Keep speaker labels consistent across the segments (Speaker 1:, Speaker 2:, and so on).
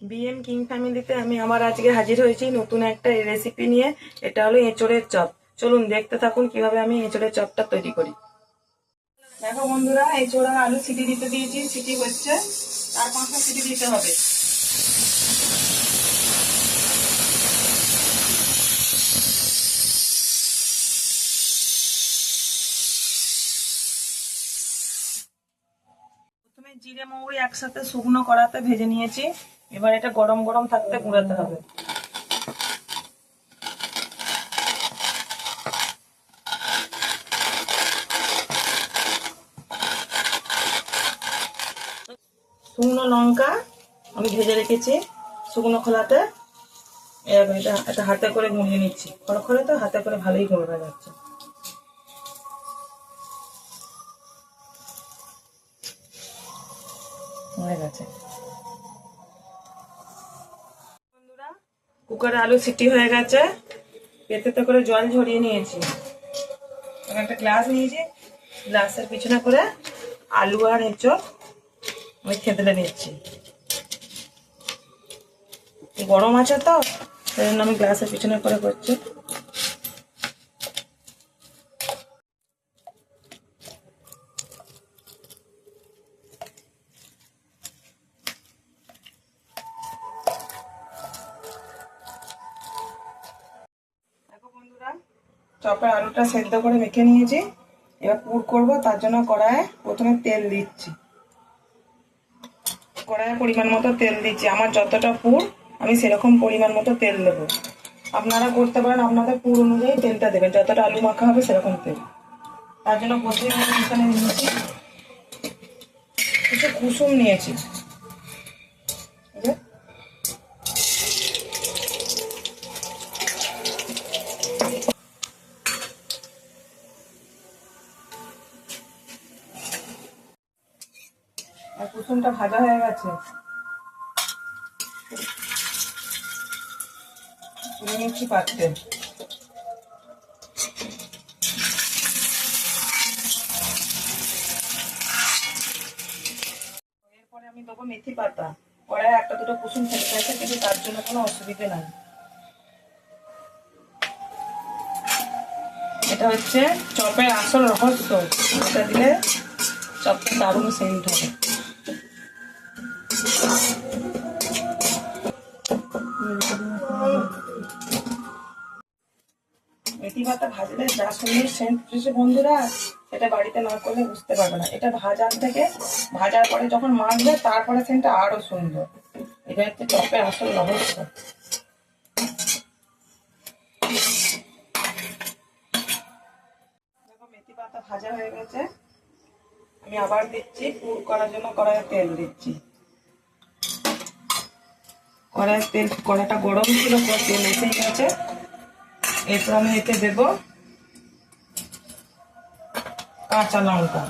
Speaker 1: BM king ফ্যামিলিতে আমি আমার আজকে হাজির হয়েছি নতুন একটা রেসিপি নিয়ে। এটা হলো এঁচড়ের চপ। চলুন দেখতে থাকুন কীভাবে আমি এঁচড়ের চপটা তৈরি করি। দেখো বন্ধুরা, এঁচড় আলু সিটি দিতে দিয়েছি, সিটি হচ্ছে চার পাঁচটা সিটি দিতে হবে। প্রথমে জিরে মৌরি একসাথে শুকনো কড়াতে ভেজে নিয়েছি। এবার এটা গরম গরম থাকতে গুঁড়াতে হবে। শুকনো লঙ্কা আমি ভেজে রেখেছি শুকনো খোলাতে। এরকম এটা এটা হাতে করে গুঁড়িয়ে নিচ্ছি। খড়খড়ে তো হাতে করে ভালোই গুঁড়ো যাচ্ছে। হয়ে গেছে। কুকারে আলু সিটি হয়ে গেছে। পেতেতে করে জল ঝরিয়ে নিয়েছি। একটা গ্লাস নিয়েছি। গ্লাসের পিছনে করে আলু আর এঁচড় আমি খেতে নিচ্ছি। গরম আছে তো, সেই জন্য আমি গ্লাসের পিছনে করে করছি। চপের আলুটা সেদ্ধ করে মেখে নিয়েছি। এবার পুর করব, তার জন্য কড়াইয়ে প্রথমে তেল দিচ্ছি। কড়াইয়ে পরিমাণ মতো তেল দিচ্ছি। আমার যতটা পুর, আমি সেরকম পরিমাণ মতো তেল দেব। আপনারা করতে পারেন, আপনাদের পুর অনুযায়ী তেলটা দেবেন। যতটা আলু মাখা হবে সেরকম তেল। তার জন্য প্রথমে এখানে নিয়েছি। কিছু কুসুম নিয়েছি। কুসুমটা ভাজা হয়ে গেছে। নিচ্ছি পাত্রে। এরপরে আমি দেবো মেথি পাতা। কড়াই একটা দুটো কুসুম থেকে গেছে কিন্তু তার জন্য কোনো অসুবিধে নাই। এটা হচ্ছে চপের আসল রহস্য। এটা দিলে চপটা দারুণ সেন্ট হবে। মেথি পাতা ভাজলে যা সুন্দর সেন্ট উঠেছে বন্ধুরা, সেটা বাড়িতে না করলে বুঝতে পারবে না। এটা ভাজার থেকে, ভাজার পরে যখন মাখবে, তারপরে সেন্টটা আরও সুন্দর। এটা হচ্ছে চপের আসল রহস্য। মেথি পাতা ভাজা হয়ে গেছে। আমি আবার দিচ্ছি, পুর করার জন্য কড়াইয়ে তেল দিচ্ছি। কড়াইয়ের তেল কড়াটা গরম ছিল তেল এসে গেছে। এরপর আমি এতে দেব কাঁচা লঙ্কা।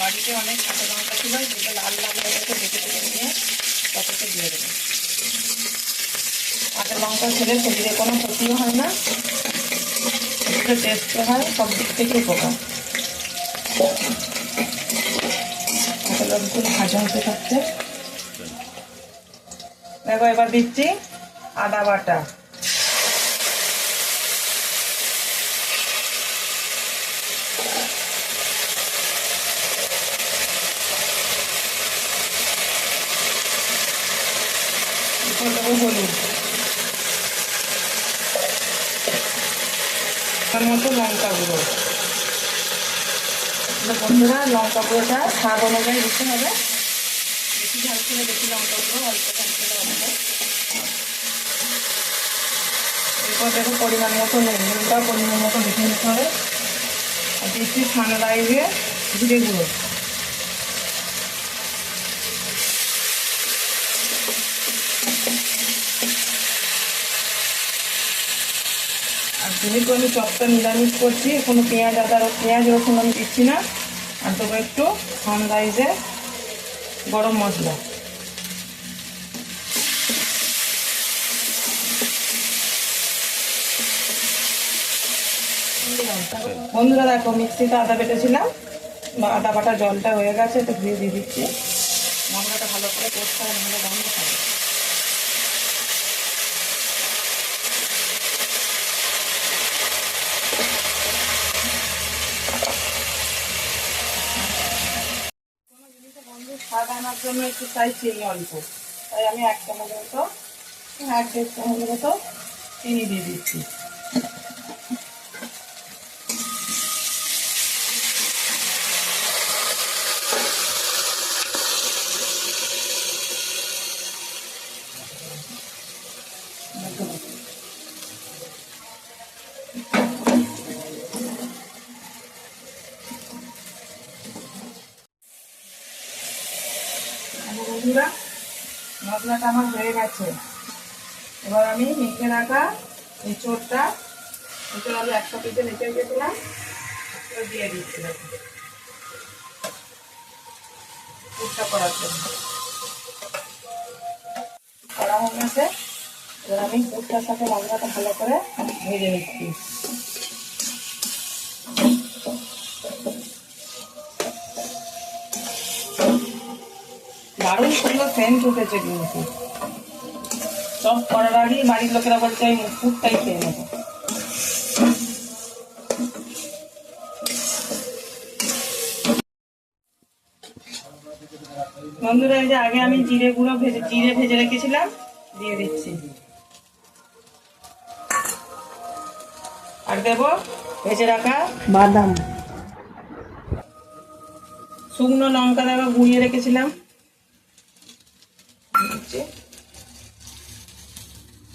Speaker 1: বাড়িতে অনেক কাঁচা লঙ্কা ছিল যেটা লাল লাল হয়ে দেখে দেখে নিয়ে তাতে দিয়ে দেবো। কাঁচা লঙ্কা খেলে শরীরে কোনো ক্ষতিও হয় না টেস্ট হয়, সব দিক থেকে উপকার। লঙ্কা ভাজা হতে থাকছে। দেখো এবার দিচ্ছি আদা বাটা এরপর দেবো হলুদ তার মতো লঙ্কা গুঁড়ো তো বন্ধুরা, লঙ্কা গুঁড়োটা স্বাদ অনুযায়ী দিতে হবে। বেশি ঝাল ছিল বেশি লঙ্কা গুঁড়ো, অল্প ঝাল ছিল এরপর দেখো পরিমাণ মতো নুন পরিমাণ মতো দেখে নিতে হবে। আর দিচ্ছি সানরাইজে জিরে গুঁড়ো। যেহেতু আমি চপটা নিরামিষ করছি। কোনো পেঁয়াজ, আদা পেঁয়াজ, রসুন আমি দিচ্ছি না। আর দেবো একটু সানরাইজে গরম মশলা। বন্ধুরা দেখো, মিক্সিতে আদা বেটেছিলাম। আদা বাটা জলটা হয়ে গেছে তো ধুয়ে দিয়ে দিচ্ছি। মশলাটা ভালো করে কষতে হবে, নাহলে গন্ধ খাবে কোনো জিনিসে আনার জন্য একটু চাই চিনি অল্প তাই আমি এক চামচ মতো, এক দেড় চামচ মতো চিনি দিয়ে দিচ্ছি আমার বন্ধুরা মশলাটা আমার হয়ে গেছে? এবার আমি মেখে রাখা এই চোরটা। এঁচড় আমি একশো পিসে মেখে রেখেছিলাম। দিয়ে দিচ্ছি দেখো করার জন্য। করা হয়ে গেছে। এবার আমি পুরটার সাথে মশলাটা ভালো করে ভেজে নিচ্ছি। দারুণ সুন্দর সেন্ট উঠেছে কিন্তু। সব করার আগেই বাড়ির লোকেরা বলছে আমি ফুটটাই খেয়ে নেব। বন্ধুরা এই যে আগে আমি জিরে গুঁড়ো ভেজে জিরে ভেজে রেখেছিলাম দিয়ে দিচ্ছি। আর দেবো ভেজে রাখা বাদাম। শুকনো লঙ্কা দেওয়া গুঁড়িয়ে রেখেছিলাম।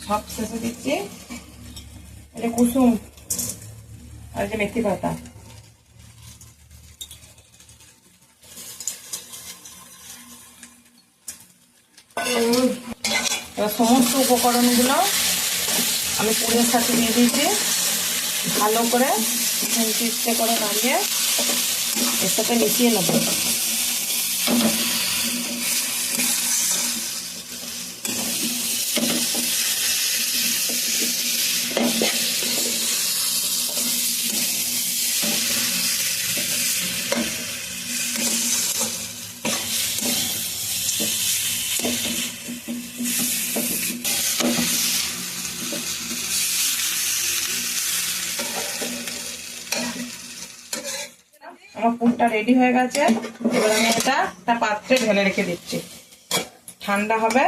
Speaker 1: সব শেষে দিচ্ছি। এটা কুসুম আর যে মেথি পাতা। এবার সমস্ত উপকরণগুলো আমি পুরের সাথে দিয়ে দিয়েছি। ভালো করে চিপসে করে নামিয়ে এর সাথে মিশিয়ে নেব। আমার পুরটা রেডি হয়ে গেছে। এবার আমি এটা একটা পাত্রে ঢেলে রেখে দিচ্ছি। ঠান্ডা হবে।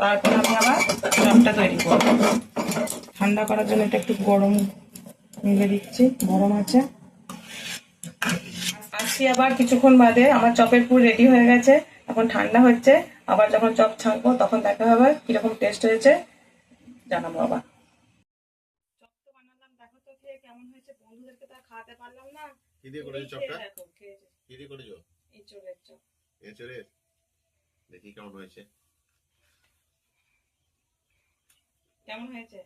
Speaker 1: তারপর আমি আবার চপটা তৈরি করব। ঠান্ডা করার জন্য এটা একটু গরম মিলে দিচ্ছি, গরম আছে। আসছি আবার কিছুক্ষণ বাদে। আমার চপের পুর রেডি হয়ে গেছে। এখন ঠান্ডা হচ্ছে। আবার যখন চপ ছাঁকবো, তখন দেখা হবে কীরকম টেস্ট হয়েছে। জানাব আবার। দেখো তো খেয়ে কেমন হয়েছে? বন্ধুদেরকে তো খাওয়াতে পারলাম না।
Speaker 2: কি দিয়ে করেছ
Speaker 1: খেয়ে
Speaker 2: চপটা?
Speaker 1: দেখো,
Speaker 2: কি দিয়ে করেছ?
Speaker 1: এঁচোড়ের চপ।
Speaker 2: এঁচড়ের? দেখি কেমন হয়েছে।
Speaker 1: কেমন হয়েছে?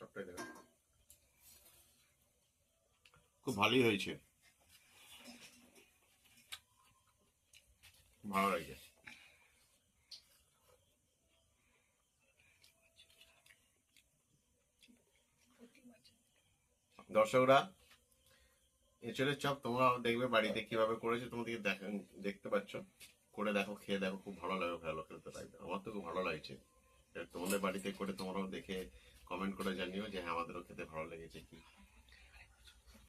Speaker 2: চপটা দেখো। খুব ভালোই হয়েছে। ভালো লাগছে দর্শকরা, এঁচড়ের চপ তোমরা দেখবে বাড়িতে কীভাবে করেছে তোমাদেরকে দেখা দেখতে পাচ্ছ। করে দেখো, খেয়ে দেখো, খুব ভালো লাগে ভালো খেলতে লাগবে আমার তো খুব ভালো লাগছে। তোমাদের বাড়িতে করে তোমরাও দেখে কমেন্ট করে জানিও যে হ্যাঁ আমাদেরও খেতে ভালো লেগেছে কি।